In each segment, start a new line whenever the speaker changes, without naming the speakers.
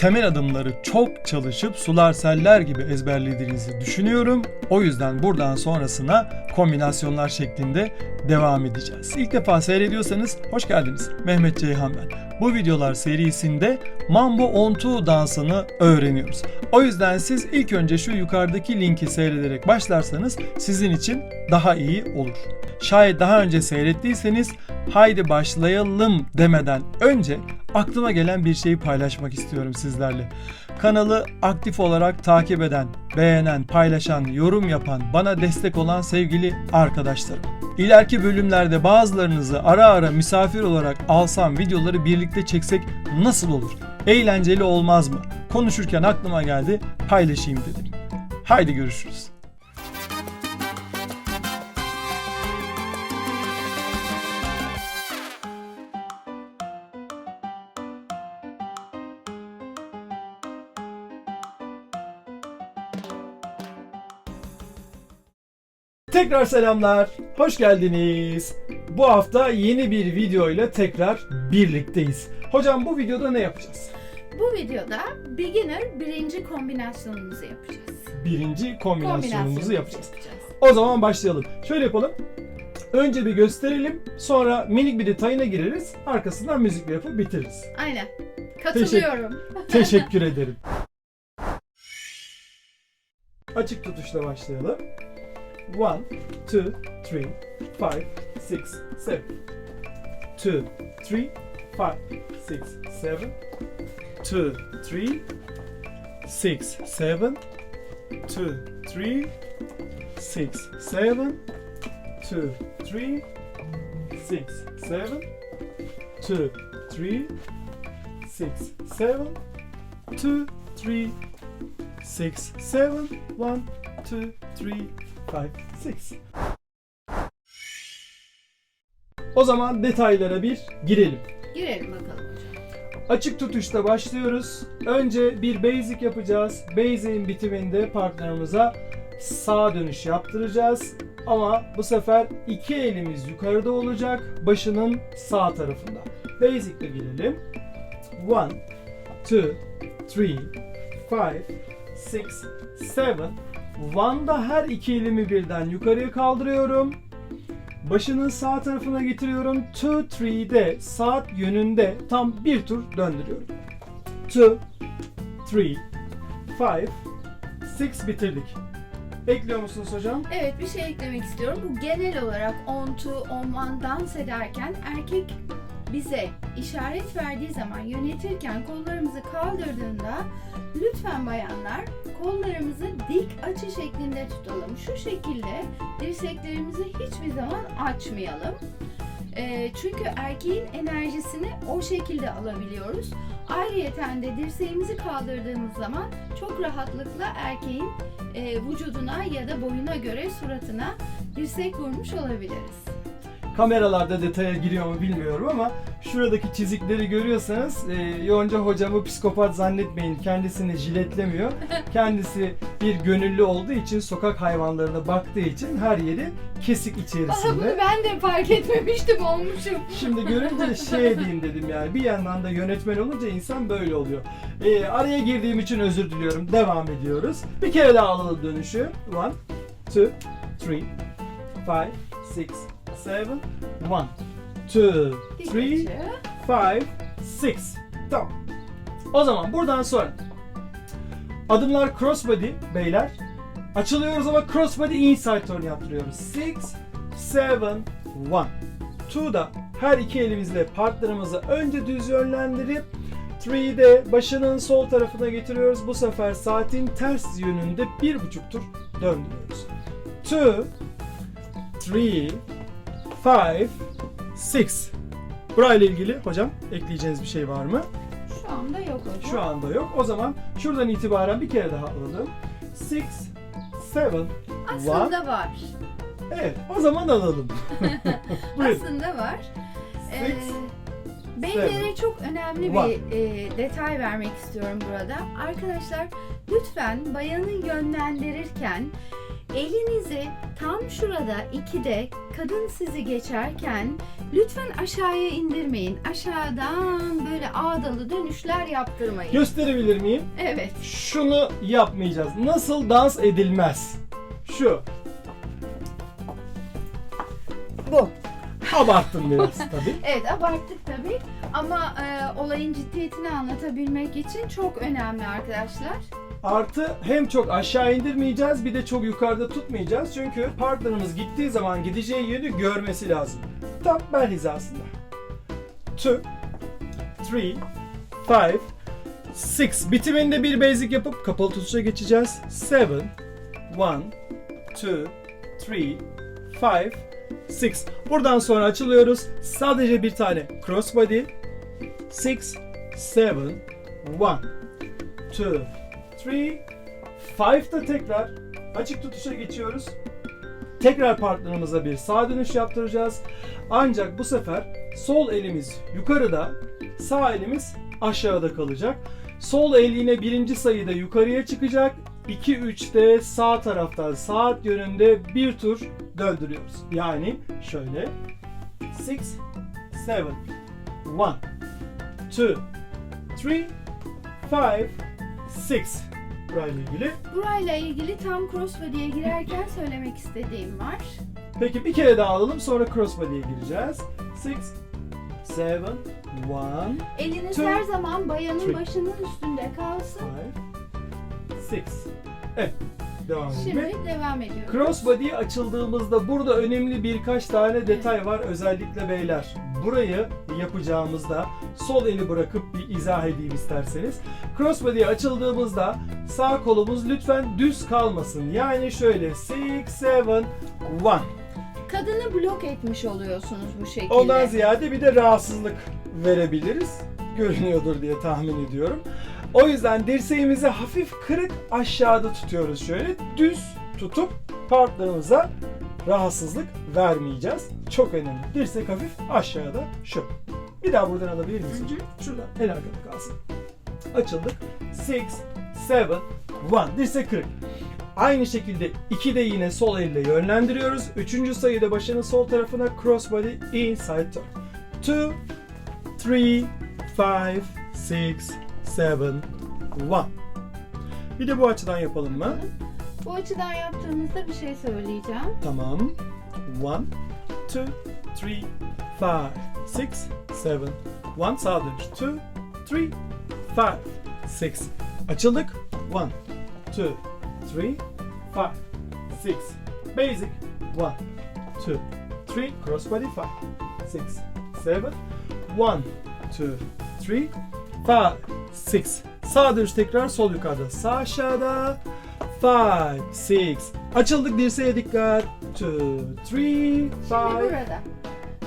temel adımları çok çalışıp sular seller gibi ezberlediğinizi düşünüyorum. O yüzden buradan sonrasına kombinasyonlar şeklinde devam edeceğiz. İlk defa seyrediyorsanız hoş geldiniz. Mehmet Ceyhan ben. Bu videolar serisinde Mambo Ontu dansını öğreniyoruz. O yüzden siz ilk önce şu yukarıdaki linki seyrederek başlarsanız sizin için daha iyi olur. Şayet daha önce seyrettiyseniz haydi başlayalım demeden önce aklıma gelen bir şeyi paylaşmak istiyorum sizlerle. Kanalı aktif olarak takip eden, beğenen, paylaşan, yorum yapan, bana destek olan sevgili arkadaşlarım. İleriki bölümlerde bazılarınızı ara ara misafir olarak alsam videoları birlikte çeksek nasıl olur? Eğlenceli olmaz mı? Konuşurken aklıma geldi, paylaşayım dedim. Haydi görüşürüz. Tekrar selamlar. Hoş geldiniz. Bu hafta yeni bir video ile tekrar birlikteyiz. Hocam bu videoda ne yapacağız?
Bu videoda beginner birinci kombinasyonumuzu yapacağız.
Birinci kombinasyonumuzu yapacağız. O zaman başlayalım. Şöyle yapalım. Önce bir gösterelim. Sonra minik bir detayına gireriz. Arkasından müzikle yapıp bitiririz.
Aynen. Katılıyorum.
Teşekkür ederim. Açık tutuşla başlayalım. 1, 2, 3, 5, 6, 7. 2, 3, 5, 6, 7. 2, 3, 6, 7. 2, 3, 6, 7. 2, 3, 6, 7. 2, 3, six, seven, two, three, six, seven, one, two, three, O zaman detaylara bir girelim.
Girelim bakalım hocam.
Açık tutuşta başlıyoruz. Önce bir basic yapacağız. Basic'in bitiminde partnerimize sağ dönüş yaptıracağız. Ama bu sefer iki elimiz yukarıda olacak. Başının sağ tarafında. Basic'le girelim. 1, 2, 3, 5, 6, 7. One'da her iki elimi birden yukarıya kaldırıyorum. Başının sağ tarafına getiriyorum. 2, 3'de saat yönünde tam bir tur döndürüyorum. 2, 3, 5, 6 bitirdik. Ekliyor musunuz hocam?
Evet bir şey eklemek istiyorum. Bu genel olarak on to on one dans ederken erkek bize işaret verdiği zaman yönetirken kollarımızı kaldırdığında lütfen bayanlar kollarımızı dik açı şeklinde tutalım. Şu şekilde dirseklerimizi hiçbir zaman açmayalım. Ee, çünkü erkeğin enerjisini o şekilde alabiliyoruz. Ayrıyeten de dirseğimizi kaldırdığımız zaman çok rahatlıkla erkeğin e, vücuduna ya da boyuna göre suratına dirsek vurmuş olabiliriz.
Kameralarda detaya giriyor mu bilmiyorum ama şuradaki çizikleri görüyorsanız e, Yonca hocamı psikopat zannetmeyin. Kendisini jiletlemiyor. Kendisi bir gönüllü olduğu için sokak hayvanlarına baktığı için her yeri kesik
Aa, bunu
içerisinde.
ben de fark etmemiştim olmuşum.
Şimdi görünce şey diyeyim dedim yani bir yandan da yönetmen olunca insan böyle oluyor. E, araya girdiğim için özür diliyorum. Devam ediyoruz. Bir kere daha alalım dönüşü. 1, 2, 3, 5, 6, 7, 1, 2, 3,
Dik
5,
açı.
6. Tamam. O zaman buradan sonra adımlar crossbody beyler. Açılıyoruz ama crossbody inside turn yaptırıyoruz. 6, 7, 1. 2'da her iki elimizle partnerimizi önce düz yönlendirip 3'de başının sol tarafına getiriyoruz. Bu sefer saatin ters yönünde bir buçuk tur döndürüyoruz. 2, 3, 5, 6. Burayla ilgili hocam ekleyeceğiniz bir şey var mı?
Şu anda yok hocam.
Şu anda yok. O zaman şuradan itibaren bir kere daha alalım. 6, 7, 1.
Aslında var.
Evet o zaman alalım. Buyurun.
Aslında var. Ee,
Six,
beylere çok önemli
One.
bir e, detay vermek istiyorum burada. Arkadaşlar lütfen bayanı yönlendirirken Elinizi tam şurada ikide kadın sizi geçerken lütfen aşağıya indirmeyin. Aşağıdan böyle ağdalı dönüşler yaptırmayın.
Gösterebilir miyim?
Evet.
Şunu yapmayacağız. Nasıl dans edilmez? Şu.
Bu.
Abarttım biraz tabii.
Evet abarttık tabii ama e, olayın ciddiyetini anlatabilmek için çok önemli arkadaşlar.
Artı hem çok aşağı indirmeyeceğiz bir de çok yukarıda tutmayacağız. Çünkü partnerimiz gittiği zaman gideceği yönü görmesi lazım. Tam bel hizasında. 2 3 5 6 Bitiminde bir basic yapıp kapalı tutuşa geçeceğiz. 7 1 2 3 5 6 Buradan sonra açılıyoruz. Sadece bir tane crossbody 6 7 1 2 3 5'te tekrar açık tutuşa geçiyoruz. Tekrar partnerimize bir sağ dönüş yaptıracağız. Ancak bu sefer sol elimiz yukarıda, sağ elimiz aşağıda kalacak. Sol el yine birinci sayıda yukarıya çıkacak. 2-3'te sağ taraftan saat yönünde bir tur döndürüyoruz. Yani şöyle 6 7 1 2 3 5 6 burayla ilgili.
Burayla ilgili tam crossbody'ye girerken söylemek istediğim var.
Peki bir kere daha alalım sonra crossbody'ye gireceğiz. 6 7 1
Eliniz
Two,
her zaman bayanın
three.
başının üstünde kalsın.
5 6 Evet. Devam edelim.
Şimdi devam ediyoruz.
Crossbody açıldığımızda burada önemli birkaç tane detay var özellikle beyler. Burayı yapacağımızda sol eli bırakıp bir izah edeyim isterseniz. Crossbody açıldığımızda sağ kolumuz lütfen düz kalmasın. Yani şöyle 6 7 1
Kadını blok etmiş oluyorsunuz bu şekilde.
Ondan ziyade bir de rahatsızlık verebiliriz. Görünüyordur diye tahmin ediyorum. O yüzden dirseğimizi hafif kırık aşağıda tutuyoruz şöyle. Düz tutup partnerimize rahatsızlık vermeyeceğiz. Çok önemli. Dirsek hafif aşağıda şu. Bir daha buradan alabilir miyiz? hocam? Şuradan en arkada kalsın. Açıldık. 6, 7, 1. Dirsek kırık. Aynı şekilde 2 de yine sol elle yönlendiriyoruz. Üçüncü sayıda başının sol tarafına crossbody inside turn. 2, 3, 5, 6, 7, 1. Bir de bu açıdan yapalım mı?
Bu açıdan yaptığımızda bir şey söyleyeceğim.
Tamam. 1, 2, 3, 5, 6, 7, 1. Sağa dönüş. 2, 3, 5, 6. Açıldık. 1, 2, 3, 5, 6. Basic. 1, 2, 3. Crossbody 5, 6, 7. 1, 2, 3, 5, 6. Sağ dönüş tekrar sol yukarıda. Sağ aşağıda. 5, 6. Açıldık dirseğe dikkat. 2, 3, 5.
Şimdi burada.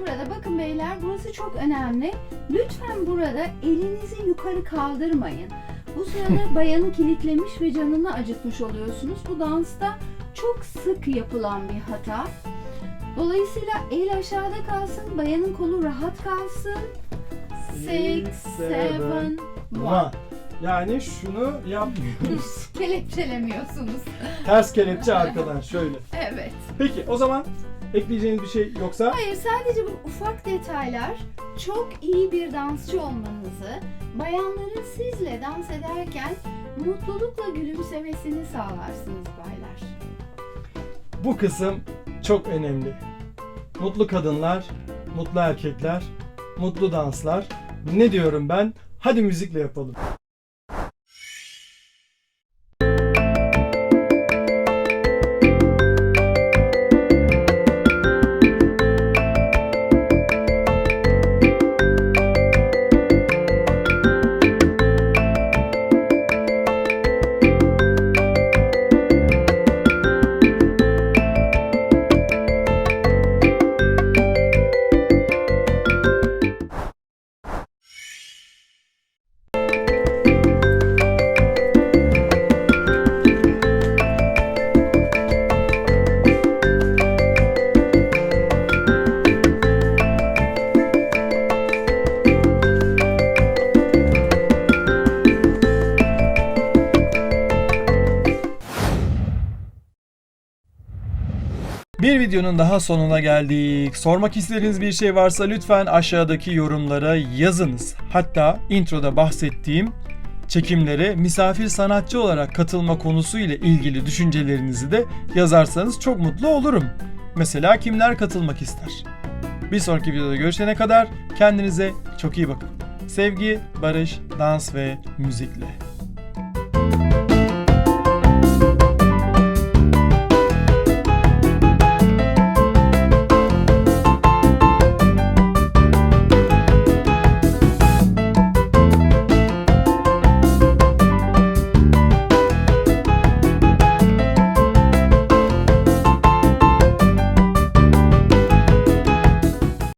Burada bakın beyler burası çok önemli. Lütfen burada elinizi yukarı kaldırmayın. Bu sırada bayanı kilitlemiş ve canını acıtmış oluyorsunuz. Bu dansta çok sık yapılan bir hata. Dolayısıyla el aşağıda kalsın, bayanın kolu rahat kalsın. 6, 7, 1.
One. Yani şunu yapmıyoruz.
Kelepçelemiyorsunuz.
Ters kelepçe arkadan şöyle.
Evet.
Peki o zaman ekleyeceğiniz bir şey yoksa
Hayır sadece bu ufak detaylar çok iyi bir dansçı olmanızı, bayanların sizle dans ederken mutlulukla gülümsemesini sağlarsınız baylar.
bu kısım çok önemli. Mutlu kadınlar, mutlu erkekler, mutlu danslar. Ne diyorum ben? Hadi müzikle yapalım. Bir videonun daha sonuna geldik. Sormak istediğiniz bir şey varsa lütfen aşağıdaki yorumlara yazınız. Hatta introda bahsettiğim çekimlere misafir sanatçı olarak katılma konusu ile ilgili düşüncelerinizi de yazarsanız çok mutlu olurum. Mesela kimler katılmak ister? Bir sonraki videoda görüşene kadar kendinize çok iyi bakın. Sevgi, barış, dans ve müzikle.